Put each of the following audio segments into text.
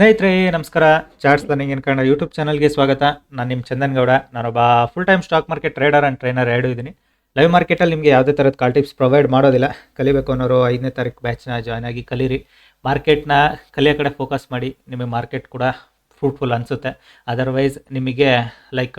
ಸ್ನೇಹಿತರೆ, ನಮಸ್ಕಾರ. Charts learning in Kannada YouTube ಚಾನಲ್ಗೆ ಸ್ವಾಗತ. ನಾನು ನಿಮ್ಮ ಚಂದನ್ ಗೌಡ. ನಾನೊಬ್ಬ full time stock market trader and trainer ಎರಡು ಇದ್ದೀನಿ. ಲೈವ್ ಮಾರ್ಕೆಟಲ್ಲಿ ನಿಮಗೆ ಯಾವುದೇ ಥರದ ಕಾಲ್ ಟಿಪ್ಸ್ ಪ್ರೊವೈಡ್ ಮಾಡೋದಿಲ್ಲ. ಕಲಿಬೇಕು ಅನ್ನೋರು ಐದನೇ ತಾರೀಕು ಬ್ಯಾಚ್ನ ಜಾಯ್ನ್ ಆಗಿ ಕಲೀರಿ. ಮಾರ್ಕೆಟ್ನ ಕಲಿಯೋ ಕಡೆ ಫೋಕಸ್ ಮಾಡಿ. ನಿಮಗೆ ಮಾರ್ಕೆಟ್ ಕೂಡ ಫ್ರೂಟ್ಫುಲ್ ಅನಿಸುತ್ತೆ. ಅದರ್ವೈಸ್ ನಿಮಗೆ ಲೈಕ್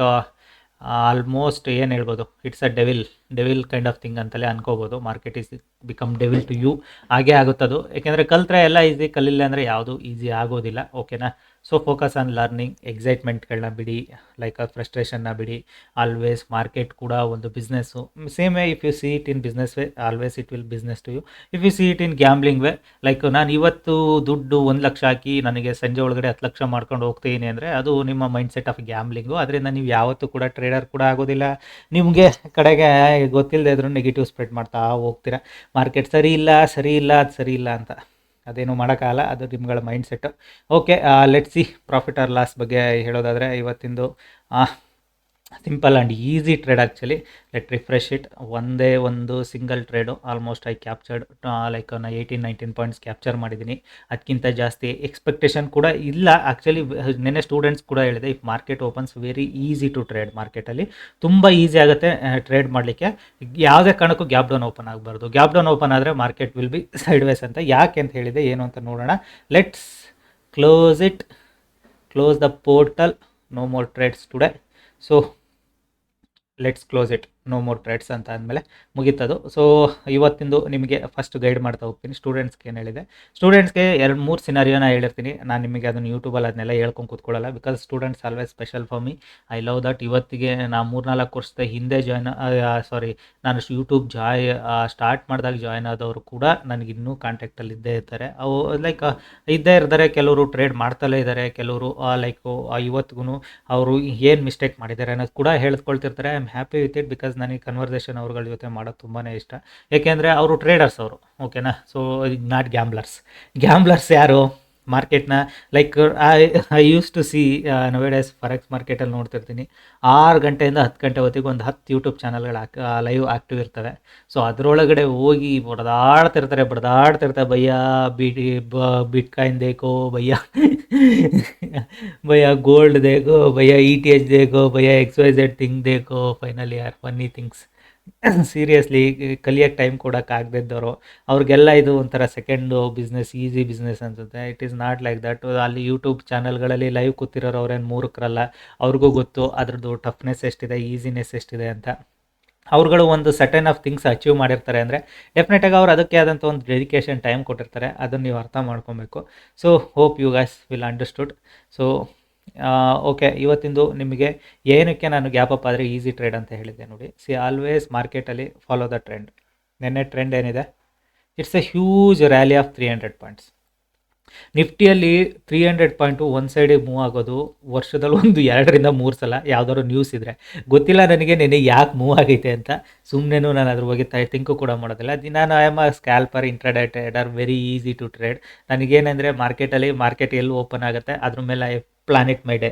ಆಲ್ಮೋಸ್ಟ್ ಏನು ಹೇಳ್ಬೋದು? It's a devil devil kind of thing ಅಂತಲೇ ಅನ್ಕೋಬೋದು. Market is become devil to you ಹಾಗೇ ಆಗುತ್ತದು. ಯಾಕೆಂದರೆ ಕಲ್ತ್ರೆ ಎಲ್ಲ ಈಸಿ ಕಲಿಲ್ಲ ಅಂದರೆ ಯಾವುದು ಈಸಿ ಆಗೋದಿಲ್ಲ. ಓಕೆನಾ ಸೊ ಫೋಕಸ್ ಆನ್ ಲರ್ನಿಂಗ್ ಎಕ್ಸೈಟ್ಮೆಂಟ್ಗಳನ್ನ ಬಿಡಿ ಲೈಕ್ ಫ್ರಸ್ಟ್ರೇಷನ್ನ ಬಿಡಿ. ಆಲ್ವೇಸ್ ಮಾರ್ಕೆಟ್ ಕೂಡ ಒಂದು business same way if you see it in business way always it will business to you if you see it in gambling way like ನಾನು ಇವತ್ತು ದುಡ್ಡು ಒಂದು ಲಕ್ಷ ಹಾಕಿ ನನಗೆ ಸಂಜೆ ಒಳಗಡೆ ಹತ್ತು ಲಕ್ಷ ಮಾಡ್ಕೊಂಡು ಹೋಗ್ತೀನಿ ಅಂದರೆ ಅದು ನಿಮ್ಮ ಮೈಂಡ್ ಸೆಟ್ ಆಫ್ ಗ್ಯಾಮ್ಲಿಂಗು ಅದರಿಂದ ನೀವು ಯಾವತ್ತೂ ಕೂಡ ಟ್ರೇಡರ್ ಕೂಡ ಆಗೋದಿಲ್ಲ. ನಿಮಗೆ ಕಡೆಗೆ ಗೊತ್ತಿಲ್ಲದೆ ಇದ್ರೂ ನೆಗೆಟಿವ್ ಸ್ಪ್ರೆಡ್ ಮಾಡ್ತಾ ಹೋಗ್ತೀರಾ. ಮಾರ್ಕೆಟ್ ಸರಿ ಇಲ್ಲ ಸರಿ ಇಲ್ಲ, ಅದು ಸರಿ ಇಲ್ಲ ಅಂತ. ಅದೇನು ಮಾಡೋಕ್ಕಾಗಲ್ಲ, ಅದು ನಿಮ್ಗಳ mind set okay let see profit or loss ಬಗ್ಗೆ ಹೇಳೋದಾದರೆ ಇವತ್ತಿಂದು simple and easy trade actually let refresh it ಒಂದೇ ಒಂದು single trade almost I captured like ನಾ ಏಯ್ಟೀನ್ ನೈನ್ಟೀನ್ ಪಾಯಿಂಟ್ಸ್ ಕ್ಯಾಪ್ಚರ್ ಮಾಡಿದ್ದೀನಿ. ಅದಕ್ಕಿಂತ ಜಾಸ್ತಿ ಎಕ್ಸ್ಪೆಕ್ಟೇಷನ್ ಕೂಡ ಇಲ್ಲ. ಆ್ಯಕ್ಚುಲಿ ನಿನ್ನೆ ಸ್ಟೂಡೆಂಟ್ಸ್ ಕೂಡ ಹೇಳಿದೆ if market opens very easy to trade ಮಾರ್ಕೆಟಲ್ಲಿ ತುಂಬ ಈಸಿ ಆಗುತ್ತೆ ಟ್ರೇಡ್ ಮಾಡಲಿಕ್ಕೆ. ಯಾವುದೇ ಕಾರಣಕ್ಕೂ ಗ್ಯಾಪ್ ಡೌನ್ ಓಪನ್ ಆಗಬಾರ್ದು. ಗ್ಯಾಪ್ ಡೌನ್ ಓಪನ್ ಆದರೆ market will be sideways ಅಂತ. ಯಾಕೆ ಅಂತ ಹೇಳಿದೆ, ಏನು ಅಂತ ನೋಡೋಣ. Let's close it close the portal no more trades today so let's close it no more trades ಅಂತ ಅಂದಮೇಲೆ ಮುಗೀತದು. ಸೊ ಇವತ್ತಿಂದು ನಿಮಗೆ ಫಸ್ಟ್ ಗೈಡ್ ಮಾಡ್ತಾ ಹೋಗ್ತೀನಿ. ಸ್ಟೂಡೆಂಟ್ಸ್ಗೆ ಏನು ಹೇಳಿದೆ? ಸ್ಟೂಡೆಂಟ್ಸ್ಗೆ ಎರಡು ಮೂರು ಸಿನಾರಿಯೋನ ಹೇಳಿರ್ತೀನಿ. ನಾನು ನಿಮಗೆ ಅದನ್ನು ಯೂಟ್ಯೂಬಲ್ಲಿ ಅದನ್ನೆಲ್ಲ ಹೇಳ್ಕೊಂಡು ಕೂತ್ಕೊಳ್ಳಲ್ಲ. Because students always special for me I love that ಇವತ್ತಿಗೆ ನಾ ಮೂರ್ನಾಲ್ಕು ವರ್ಷದ ಹಿಂದೆ ಜಾಯ್ನ್ ಸಾರಿ ನಾನು ಯೂಟ್ಯೂಬ್ ಜಾಯ್ ಸ್ಟಾರ್ಟ್ ಮಾಡಿದಾಗ ಜಾಯ್ನ್ ಆದವರು ಕೂಡ ನನಗೆ ಇನ್ನೂ ಕಾಂಟ್ಯಾಕ್ಟಲ್ಲಿ ಇದ್ದೇ ಇರ್ತಾರೆ. ಅವು ಲೈಕ್ ಇದ್ದೇ ಇರ್ತಾರೆ. ಕೆಲವರು ಟ್ರೇಡ್ ಮಾಡ್ತಲೇ ಇದ್ದಾರೆ ಕೆಲವರು ಲೈಕ್ ಇವತ್ತಿಗೂ ಅವರು ಏನು ಮಿಸ್ಟೇಕ್ ಮಾಡಿದ್ದಾರೆ ಅನ್ನೋದು ಕೂಡ ಹೇಳ್ಕೊಳ್ತಿರ್ತಾರೆ. I am happy with it because ನನಗೆ ಕನ್ವರ್ಸೇಷನ್ ಅವ್ರಗಳ ಜೊತೆ ಮಾಡೋದು ತುಂಬಾ ಇಷ್ಟ. ಏಕೆಂದರೆ ಅವರು ಟ್ರೇಡರ್ಸ್ ಅವರು ಓಕೆನಾ ಸೊ ನಾಟ್ ಗ್ಯಾಂಬ್ಲರ್ಸ್ ಗ್ಯಾಂಬ್ಲರ್ಸ್ ಯಾರು? ಮಾರ್ಕೆಟ್ನ like I I use to see nowadays forex ಮಾರ್ಕೆಟಲ್ಲಿ ನೋಡ್ತಿರ್ತೀನಿ. ಆರು ಗಂಟೆಯಿಂದ ಹತ್ತು ಗಂಟೆ ಹೊತ್ತಿಗೆ ಒಂದು ಹತ್ತು ಯೂಟ್ಯೂಬ್ ಚಾನಲ್ಗಳು ಆಕ್ ಲೈವ್ ಆ್ಯಕ್ಟಿವ್ ಇರ್ತವೆ. ಸೊ ಅದರೊಳಗಡೆ ಹೋಗಿ ಬಡದಾಡ್ತಿರ್ತಾರೆ ಬಡದಾಡ್ತಿರ್ತಾರೆ ಭಯ್ಯ ಬಿಡಿ ಬಿಟ್ ಕಾಯಿನ್ ದೇಕೋ ಭಯ್ಯ ಭಯ್ಯ गोल्ड देखो भैया ई देखो भैया ಎಕ್ಸ್ ವೈ ಝೆಡ್ ಥಿಂಗ್ देखो finally are funny things seriously ಕಲಿಯೋಕ್ಕೆ ಟೈಮ್ ಕೊಡೋಕ್ಕಾಗದಿದ್ದವರು ಅವ್ರಿಗೆಲ್ಲ ಇದು ಒಂಥರ ಸೆಕೆಂಡು ಬಿಸ್ನೆಸ್ ಈಸಿ ಬಿಸ್ನೆಸ್ ಅನ್ಸುತ್ತೆ. It is not like that ಅಲ್ಲಿ ಯೂಟ್ಯೂಬ್ ಚಾನಲ್ಗಳಲ್ಲಿ ಲೈವ್ ಕೂತಿರೋರು ಅವ್ರೇನು ಮೂರಕ್ಕರಲ್ಲ ಅವ್ರಿಗೂ ಗೊತ್ತು. ಅದ್ರದ್ದು ಟಫ್ನೆಸ್ ಎಷ್ಟಿದೆ ಈಸಿನೆಸ್ ಎಷ್ಟಿದೆ ಅಂತ. ಅವ್ರುಗಳು ಒಂದು ಸೆಟನ್ ಆಫ್ ಥಿಂಗ್ಸ್ ಅಚೀವ್ ಮಾಡಿರ್ತಾರೆ ಅಂದರೆ ಡೆಫಿನೆಟಾಗಿ ಅವ್ರು ಅದಕ್ಕೆ ಆದಂಥ ಒಂದು ಡೆಡಿಕೇಶನ್ ಟೈಮ್ ಕೊಟ್ಟಿರ್ತಾರೆ. ಅದನ್ನು ನೀವು ಅರ್ಥ ಮಾಡ್ಕೊಬೇಕು. So hope you guys will understood so okay ಇವತ್ತಿಂದು ನಿಮಗೆ ಏನಕ್ಕೆ ನಾನು ಗ್ಯಾಪ್ ಅಪ್ ಆದರೆ ಈಸಿ ಟ್ರೇಡ್ ಅಂತ ಹೇಳಿದ್ದೆ ನೋಡಿ. ಸಿ ಆಲ್ವೇಸ್ ಮಾರ್ಕೆಟಲ್ಲಿ ಫಾಲೋ ದ ಟ್ರೆಂಡ್ ನಿನ್ನೆ ಟ್ರೆಂಡ್ ಏನಿದೆ? It's a huge rally of three hundred points ನಿಫ್ಟಿಯಲ್ಲಿ three hundred point one ಸೈಡಿಗೆ ಮೂವ್ ಆಗೋದು ವರ್ಷದಲ್ಲಿ ಒಂದು, ಎರಡರಿಂದ ಮೂರು ಸಲ ಯಾವ್ದಾದ್ರು ನ್ಯೂಸ್ ಇದ್ದರೆ ಗೊತ್ತಿಲ್ಲ ನನಗೆ ನೆನೆ ಯಾಕೆ ಮೂವ್ ಆಗೈತೆ ಅಂತ. ಸುಮ್ಮನೆನೂ ನಾನು ಅದ್ರ ಬಗ್ಗೆ ತೈ ತಿಂಕು ಕೂಡ ಮಾಡೋದಿಲ್ಲ. ದಿನ ನಾನು I am a scalper intraday trader very easy to trade ನನಗೇನೆಂದರೆ ಮಾರ್ಕೆಟಲ್ಲಿ ಮಾರ್ಕೆಟ್ ಎಲ್ಲಿ ಓಪನ್ ಆಗುತ್ತೆ, ಅದ್ರ ಮೇಲೆ I plan it my day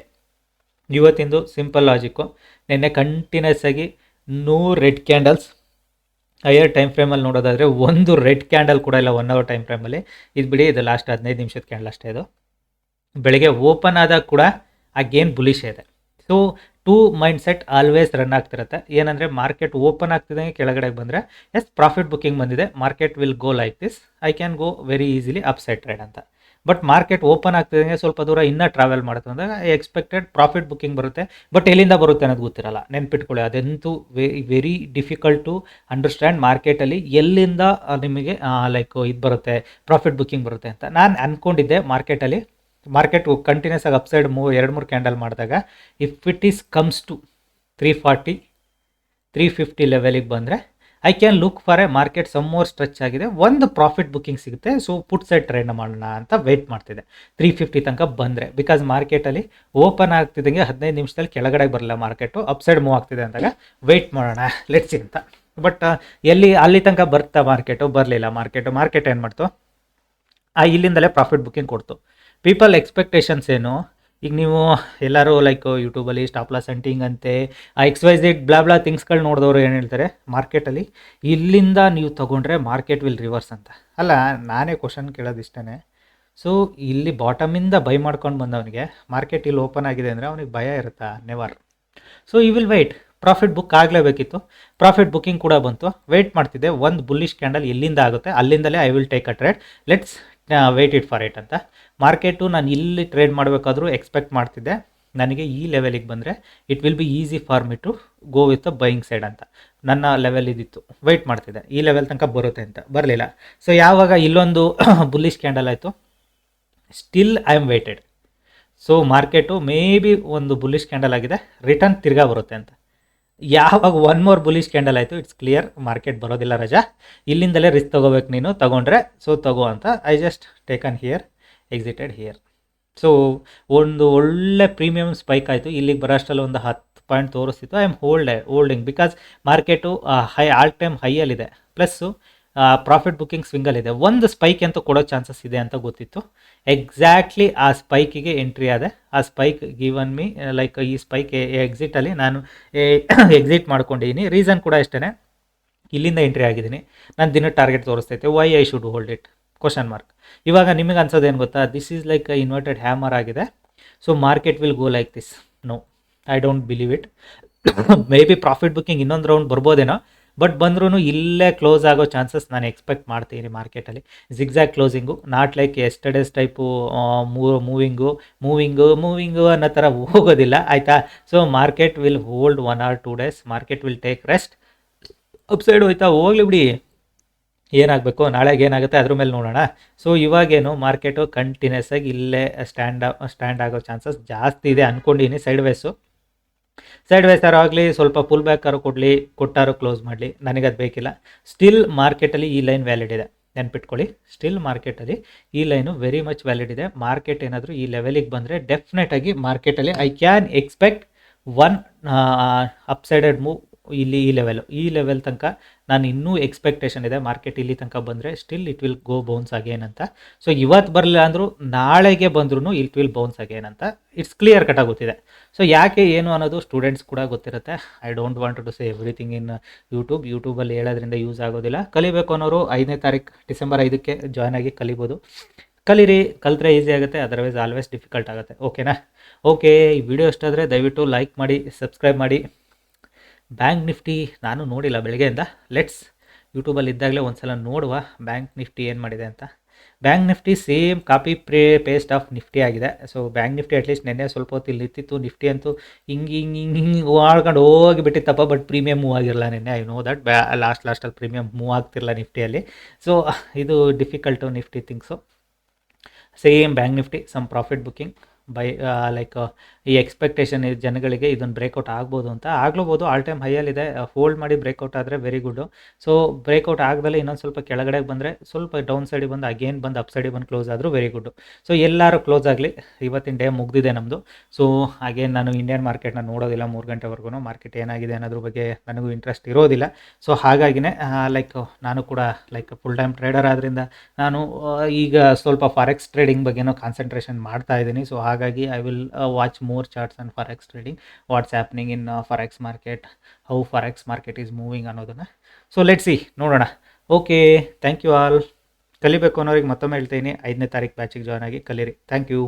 ಇವತ್ತಿಂದು simple logic ನಿನ್ನೆ ಕಂಟಿನ್ಯೂಸ್ ಆಗಿ ನೂರು ರೆಡ್ ಕ್ಯಾಂಡಲ್ಸ್ ಹೈಯರ್ ಟೈಮ್ ಫ್ರೇಮಲ್ಲಿ ನೋಡೋದಾದರೆ ಒಂದು ರೆಡ್ ಕ್ಯಾಂಡಲ್ ಕೂಡ ಇಲ್ಲ ಒನ್ ಅವರ್ ಟೈಮ್ ಫ್ರೇಮಲ್ಲಿ ಇದು ಬಿಡಿ, ಇದು ಲಾಸ್ಟ್ ಹದಿನೈದು ನಿಮಿಷದ ಕ್ಯಾಂಡಲ್ ಅಷ್ಟೇ ಇದು. ಬೆಳಗ್ಗೆ ಓಪನ್ ಆದಾಗ ಕೂಡ ಆ ಗೇನ್ ಬುಲಿಶ್ ಇದೆ. So too mind set always run ಆಗ್ತಿರುತ್ತೆ. ಏನಂದರೆ ಮಾರ್ಕೆಟ್ ಓಪನ್ ಆಗ್ತಿದ್ದಂಗೆ ಕೆಳಗಡೆಗೆ ಬಂದರೆ ಎಸ್ ಪ್ರಾಫಿಟ್ ಬುಕ್ಕಿಂಗ್ ಬಂದಿದೆ market will go like this I can go very easily upside trade ಅಂತ. ಬಟ್ ಮಾರ್ಕೆಟ್ ಓಪನ್ ಆಗ್ತಿದ್ದಂಗೆ ಸ್ವಲ್ಪ ದೂರ ಇನ್ನೂ ಟ್ರಾವೆಲ್ ಮಾಡುತ್ತೆ. ಅಂದಾಗ ಎಕ್ಸ್ಪೆಕ್ಟೆಡ್ ಪ್ರಾಫಿಟ್ ಬುಕ್ಕಿಂಗ್ ಬರುತ್ತೆ. ಬಟ್ ಎಲ್ಲಿಂದ ಬರುತ್ತೆ ಅನ್ನೋದು ಗೊತ್ತಿರಲ್ಲ. ನೆನ್ಪಿಟ್ಕೊಳ್ಳಿ, ಅದಂತೂ ವೆರಿ ಡಿಫಿಕಲ್ಟ್ ಟು ಅಂಡರ್ಸ್ಟ್ಯಾಂಡ್ ಮಾರ್ಕೆಟಲ್ಲಿ ಎಲ್ಲಿಂದ ನಿಮಗೆ ಲೈಕ್ ಇದು ಬರುತ್ತೆ ಪ್ರಾಫಿಟ್ ಬುಕ್ಕಿಂಗ್ ಬರುತ್ತೆ ಅಂತ. ನಾನು ಅಂದ್ಕೊಂಡಿದ್ದೆ ಮಾರ್ಕೆಟಲ್ಲಿ ಮಾರ್ಕೆಟ್ ಕಂಟಿನ್ಯೂಸ್ ಆಗಿ ಅಪ್ಸೈಡ್ ಮೂವ್ ಎರಡು ಮೂರು ಕ್ಯಾಂಡಲ್ ಮಾಡಿದಾಗ if it is comes to three forty three fifty ಲೆವೆಲಿಗೆ ಬಂದರೆ I can look for a market some more stretch ಆಗಿದೆ. ಒಂದು ಪ್ರಾಫಿಟ್ ಬುಕ್ಕಿಂಗ್ ಸಿಗುತ್ತೆ. ಸೊ ಪುಟ್ ಸೈಡ್ ಟ್ರೈನ್ ಮಾಡೋಣ ಅಂತ ವೆಯ್ಟ್ ಮಾಡ್ತಿದೆ ತ್ರೀ ಫಿಫ್ಟಿ ತನಕ ಬಂದರೆ. ಬಿಕಾಸ್ ಮಾರ್ಕೆಟಲ್ಲಿ ಓಪನ್ ಆಗ್ತಿದ್ದಂಗೆ ಹದಿನೈದು ನಿಮಿಷದಲ್ಲಿ ಕೆಳಗಡೆ ಬರಲ್ಲ ಮಾರ್ಕೆಟು ಅಪ್ಸೈಡ್ ಮೂವ್ ಆಗ್ತಿದೆ ಅಂದಾಗ ವೆಯ್ಟ್ ಮಾಡೋಣ. ಲೆಟ್ಸಿ ಅಂತ. ಬಟ್ ಎಲ್ಲಿ, ಅಲ್ಲಿ ತನಕ ಬರ್ತಾ ಮಾರ್ಕೆಟು ಬರಲಿಲ್ಲ ಮಾರ್ಕೆಟು ಮಾರ್ಕೆಟ್ ಏನು ಮಾಡ್ತು? ಆ, ಇಲ್ಲಿಂದಲೇ ಪ್ರಾಫಿಟ್ ಬುಕ್ಕಿಂಗ್ ಕೊಡ್ತು. ಪೀಪಲ್ ಎಕ್ಸ್ಪೆಕ್ಟೇಷನ್ಸ್ ಏನು? ಈಗ ನೀವು ಎಲ್ಲರೂ ಲೈಕ್ ಯೂಟ್ಯೂಬಲ್ಲಿ ಸ್ಟಾಪ್ ಲಾಸ್ ಹಂಟಿಂಗ್ ಅಂತೆ, ಆ X Y's it blah blah ಥಿಂಗ್ಸ್ಗಳು ನೋಡಿದವರು ಏನು ಹೇಳ್ತಾರೆ? ಮಾರ್ಕೆಟಲ್ಲಿ ಇಲ್ಲಿಂದ ನೀವು ತೊಗೊಂಡ್ರೆ ಮಾರ್ಕೆಟ್ ವಿಲ್ ರಿವರ್ಸ್ ಅಂತ. ಅಲ್ಲ, ನಾನೇ ಕ್ವಶನ್ ಕೇಳೋದು ಇಷ್ಟೇ ಸೊ ಇಲ್ಲಿ ಬಾಟಮಿಂದ ಬೈ ಮಾಡ್ಕೊಂಡು ಬಂದವನಿಗೆ ಮಾರ್ಕೆಟ್ ಇಲ್ಲಿ ಓಪನ್ ಆಗಿದೆ ಅಂದರೆ ಅವನಿಗೆ ಭಯ ಇರುತ್ತಾ? Never so I will wait profit book ಆಗಲೇಬೇಕಿತ್ತು. Profit booking ಕೂಡ ಬಂತು. ವೆಯ್ಟ್ ಮಾಡ್ತಿದ್ದೆ. ಒಂದು ಬುಲ್ಲಿಶ್ ಕ್ಯಾಂಡಲ್ ಎಲ್ಲಿಂದ ಆಗುತ್ತೆ. ಅಲ್ಲಿಂದಲೇ I will take a trade let's it for it ಅಂತ. ಮಾರ್ಕೆಟು ನಾನು ಇಲ್ಲಿ ಟ್ರೇಡ್ ಮಾಡಬೇಕಾದ್ರೂ ಎಕ್ಸ್ಪೆಕ್ಟ್ ಮಾಡ್ತಿದ್ದೆ. ನನಗೆ ಈ ಲೆವೆಲಿಗೆ ಬಂದರೆ it will be easy for me to go with the buying side ಅಂತ. ನನ್ನ ಲೆವೆಲ್ ಇದಿತ್ತು. ವೆಯ್ಟ್ ಮಾಡ್ತಿದ್ದೆ. ಈ ಲೆವೆಲ್ ತನಕ ಬರುತ್ತೆ ಅಂತ. ಬರಲಿಲ್ಲ. ಸೊ ಯಾವಾಗ ಇಲ್ಲೊಂದು ಬುಲ್ಲಿಶ್ ಕ್ಯಾಂಡಲ್ ಆಯಿತು? Still I am waited so market may be ಒಂದು ಬುಲ್ಲಿಶ್ ಕ್ಯಾಂಡಲ್ ಆಗಿದೆ. ರಿಟರ್ನ್ ತಿರ್ಗಾ ಬರುತ್ತೆ ಅಂತ. ಯಾವಾಗ ಒನ್ ಮೋರ್ ಬುಲಿಶ್ ಕ್ಯಾಂಡಲ್ ಆಯಿತು ಇಟ್ಸ್ ಕ್ಲಿಯರ್ ಮಾರ್ಕೆಟ್ ಬರೋದಿಲ್ಲ ರಜಾ. ಇಲ್ಲಿಂದಲೇ ರಿಸ್ಕ್ ತೊಗೋಬೇಕು ನೀನು, ತೊಗೊಂಡ್ರೆ ಸೊ ತಗೋ ಅಂತ I just taken here exited here so ಒಂದು ಒಳ್ಳೆ ಪ್ರೀಮಿಯಂ ಸ್ಪೈಕ್ ಆಯಿತು, ಇಲ್ಲಿಗೆ ಬರೋಷ್ಟರಲ್ಲಿ ಒಂದು ಹತ್ತು point ತೋರಿಸ್ತಿತ್ತು. I am hold holding because market high all time ಹೈಯಲ್ಲಿದೆ plus profit booking ಸ್ವಿಂಗಲ್ಲಿದೆ ಒಂದು ಸ್ಪೈಕ್ ಅಂತೂ ಕೊಡೋ ಚಾನ್ಸಸ್ ಇದೆ ಅಂತ ಗೊತ್ತಿತ್ತು. ಎಕ್ಸಾಕ್ಟ್ಲಿ ಆ ಸ್ಪೈಕಿಗೆ ಎಂಟ್ರಿ ಆದೆ. ಆ ಸ್ಪೈಕ್ ಗಿವನ್ ಮಿ ಲೈಕ್ ಈ ಸ್ಪೈಕ್ ಎಕ್ಸಿಟಲ್ಲಿ ನಾನು ಎಕ್ಸಿಟ್ ಮಾಡ್ಕೊಂಡಿದ್ದೀನಿ ರೀಸನ್ ಕೂಡ ಅಷ್ಟೇ ಇಲ್ಲಿಂದ ಎಂಟ್ರಿ ಆಗಿದ್ದೀನಿ. ನಾನು ದಿನ target ತೋರಿಸ್ತೈತೆ. Why I should hold it question mark ಇವಾಗ ನಿಮಗೆ ಅನ್ಸೋದೇನು ಗೊತ್ತಾ? This is like inverted hammer ಆಗಿದೆ. So market will go like this no I don't believe it may be profit booking ಇನ್ನೊಂದು ರೌಂಡ್ ಬರ್ಬೋದೇನೋ. ಬಟ್ ಬಂದ್ರೂ ಇಲ್ಲೇ ಕ್ಲೋಸ್ ಆಗೋ ಚಾನ್ಸಸ್ ನಾನು ಎಕ್ಸ್ಪೆಕ್ಟ್ ಮಾಡ್ತೀನಿ ಮಾರ್ಕೆಟಲ್ಲಿ. Zigzag closing not like yesterday's type moving moving moving ಅನ್ನೋ ಥರ ಹೋಗೋದಿಲ್ಲ, ಆಯಿತಾ? So market will hold one or two days market will take rest upside ಹೋಯ್ತಾ? ಹೋಗ್ಲಿ ಬಿಡಿ. ಏನಾಗಬೇಕು? ನಾಳೆಗೆ ಏನಾಗುತ್ತೆ? ಅದ್ರ ಮೇಲೆ ನೋಡೋಣ. ಸೊ ಇವಾಗೇನು ಮಾರ್ಕೆಟು ಕಂಟಿನ್ಯೂಸ್ ಆಗಿ ಇಲ್ಲೇ ಸ್ಟ್ಯಾಂಡ್ ಸ್ಟ್ಯಾಂಡ್ ಆಗೋ ಚಾನ್ಸಸ್ ಜಾಸ್ತಿ ಇದೆ ಅಂದ್ಕೊಂಡಿನಿ ಸೈಡ್ ವೇಸು ಸೈಡ್ ವೈಸರ್ ಆಗಲಿ, ಸ್ವಲ್ಪ ಪುಲ್ ಆರು ಕೊಡಲಿ, ಕೊಟ್ಟಾರು ಕ್ಲೋಸ್ ಮಾಡಲಿ ನನಗೆ ಅದು ಬೇಕಿಲ್ಲ ಸ್ಟಿಲ್ ಮಾರ್ಕೆಟಲ್ಲಿ ಈ ಲೈನ್ ವ್ಯಾಲಿಡ್ ಇದೆ. ನೆನ್ಪಿಟ್ಕೊಳ್ಳಿ ಸ್ಟಿಲ್ ಮಾರ್ಕೆಟಲ್ಲಿ ಈ ಲೈನು ವೆರಿ ಮಚ್ ವ್ಯಾಲಿಡ್ ಇದೆ. ಮಾರ್ಕೆಟ್ ಏನಾದರೂ ಈ ಲೆವೆಲಿಗೆ ಬಂದರೆ ಡೆಫಿನೆಟಾಗಿ ಮಾರ್ಕೆಟಲ್ಲಿ I can expect one ಅಪ್ಸೈಡೆಡ್ move ಇಲ್ಲಿ ಈ ಲೆವೆಲ್ ಈ ಲೆವೆಲ್ ತನಕ ನಾನು ಇನ್ನೂ ಎಕ್ಸ್ಪೆಕ್ಟೇಷನ್ ಇದೆ ಮಾರ್ಕೆಟ್ ಇಲ್ಲಿ ತನಕ ಬಂದರೆ still it will go bounce again ಅಂತ. ಸೊ ಇವತ್ತು ಬರಲಿಲ್ಲ ಅಂದರೂ ನಾಳೆಗೆ ಬಂದ್ರೂ ಇಟ್ ವಿಲ್ ಬೌನ್ಸ್ ಅಗೇನ್ ಅಂತ. ಇಟ್ಸ್ ಕ್ಲಿಯರ್ ಕಟ್ ಆಗುತ್ತಿದೆ ಸೊ ಯಾಕೆ ಏನು ಅನ್ನೋದು ಸ್ಟೂಡೆಂಟ್ಸ್ ಕೂಡ ಗೊತ್ತಿರುತ್ತೆ. I don't want to say everything in YouTube ಯೂಟ್ಯೂಬಲ್ಲಿ ಹೇಳೋದ್ರಿಂದ ಯೂಸ್ ಆಗೋದಿಲ್ಲ. ಕಲಿಬೇಕು ಅನ್ನೋರು ಐದನೇ ತಾರೀಕು ಡಿಸೆಂಬರ್ ಐದಕ್ಕೆ ಜಾಯ್ನ್ ಆಗಿ ಕಲಿಬೋದು. ಕಲೀರಿ, ಕಲಿತ್ರೆ ಈಸಿ ಆಗುತ್ತೆ. ಅದರ್ವೈಸ್ ಆಲ್ವೇಸ್ ಡಿಫಿಕಲ್ಟ್ ಆಗುತ್ತೆ. ಓಕೆನಾ ಓಕೆ ಈ ವಿಡಿಯೋ ಇಷ್ಟಾದರೆ ದಯವಿಟ್ಟು ಲೈಕ್ ಮಾಡಿ ಸಬ್ಸ್ಕ್ರೈಬ್ ಮಾಡಿ. ಬ್ಯಾಂಕ್ ನಿಫ್ಟಿ ನಾನು ನೋಡಿಲ್ಲ ಬೆಳಗ್ಗೆಯಿಂದ. ಲೆಟ್ಸ್ ಯೂಟ್ಯೂಬಲ್ಲಿ ಇದ್ದಾಗಲೇ ಒಂದು ಸಲ ನೋಡುವ ಬ್ಯಾಂಕ್ ನಿಫ್ಟಿ ಏನು ಮಾಡಿದೆ ಅಂತ. ಬ್ಯಾಂಕ್ ನಿಫ್ಟಿ ಸೇಮ್ ಕಾಪಿ ಪ್ರೇ ಪೇಸ್ಟ್ ಆಫ್ ನಿಫ್ಟಿ ಆಗಿದೆ. So bank Nifty at least ನೆನ್ನೆ ಸ್ವಲ್ಪ ಹೊತ್ತು ಇಲ್ಲಿ ಇತ್ತಿತ್ತು ನಿಫ್ಟಿ ಅಂತೂ ಹಿಂಗೆ ಹಿಂಗೆ ಹಿಂಗೆ ಹಿಂಗೆ ಆಡ್ಕೊಂಡು ಹೋಗಿ ಬಿಟ್ಟಿತ್ತಪ್ಪ ಬಟ್ ಪ್ರೀಮಿಯಮ್ ಮೂವ್ ಆಗಿರಲ್ಲ ನೆನ್ನೆ. ಐ ನೋ ದಟ್ ಬ್ಯಾ ಲಾಸ್ಟ್ ಲಾಸ್ಟಲ್ಲಿ ಪ್ರೀಮಿಯಮ್ ಮೂವ್ ಆಗ್ತಿರಲ್ಲ ನಿಫ್ಟಿಯಲ್ಲಿ ಸೊ ಇದು difficult Nifty things same bank Nifty some profit booking by like ಈ ಎಕ್ಸ್ಪೆಕ್ಟೇಷನ್ ಜನಗಳಿಗೆ ಇದನ್ನು ಬ್ರೇಕೌಟ್ ಆಗ್ಬೋದು ಅಂತ. ಆಗ್ಲೂಬೋದು ಆಲ್ ಟೈಮ್ ಹೈಯಲ್ಲಿದೆ ಹೋಲ್ಡ್ ಮಾಡಿ ಬ್ರೇಕೌಟ್ ಆದರೆ ವೆರಿ ಗುಡ್ಡು ಸೊ ಬ್ರೇಕೌಟ್ ಆಗದಲ್ಲೇ ಇನ್ನೊಂದು ಸ್ವಲ್ಪ ಕೆಳಗಡೆ ಬಂದರೆ ಸ್ವಲ್ಪ ಡೌನ್ ಸೈಡಿಗೆ ಬಂದು ಅಗೇನ್ ಬಂದು ಅಪ್ ಸೈಡಿಗೆ ಬಂದು ಕ್ಲೋಸ್ ಆದರೂ ವೆರಿ ಗುಡ್ಡು ಸೊ ಎಲ್ಲರೂ ಕ್ಲೋಸ್ ಆಗಲಿ. ಇವತ್ತಿನ ಡೇ ಮುಗ್ದಿದೆ ನಮ್ಮದು ಸೊ ಅಗೇನ್ ನಾನು ಇಂಡಿಯನ್ ಮಾರ್ಕೆಟ್ನ ನೋಡೋದಿಲ್ಲ ಮೂರು ಗಂಟೆವರೆಗೂ. ಮಾರ್ಕೆಟ್ ಏನಾಗಿದೆ ಅನ್ನೋದ್ರ ಬಗ್ಗೆ ನನಗೂ ಇಂಟ್ರೆಸ್ಟ್ ಇರೋದಿಲ್ಲ. ಸೊ ಹಾಗಾಗಿನೇ ಲೈಕ್ ನಾನು ಕೂಡ ಲೈಕ್ ಫುಲ್ ಟೈಮ್ ಟ್ರೇಡರ್ ಆದ್ದರಿಂದ ನಾನು ಈಗ ಸ್ವಲ್ಪ ಫಾರೆಕ್ಸ್ ಟ್ರೇಡಿಂಗ್ ಬಗ್ಗೆನೂ ಕಾನ್ಸಂಟ್ರೇಷನ್ ಮಾಡ್ತಾ ಇದ್ದೀನಿ. ಸೊ ಹಾಗಾಗಿ I will watch more charts and forex trading what's happening in forex market how forex market is moving ಅನ್ನೋದನ್ನು. ಸೊ ಲೆಟ್ ಸಿ ನೋಡೋಣ. ಓಕೆ ಥ್ಯಾಂಕ್ ಯು ಆಲ್ ಕಲಿಬೇಕು ಅನ್ನೋರಿಗೆ ಮತ್ತೊಮ್ಮೆ ಹೇಳ್ತೀನಿ. ಐದನೇ ತಾರೀಕು ಬ್ಯಾಚಿಗೆ ಜಾಯ್ನ್ ಆಗಿ ಕಲೀರಿ. Thank you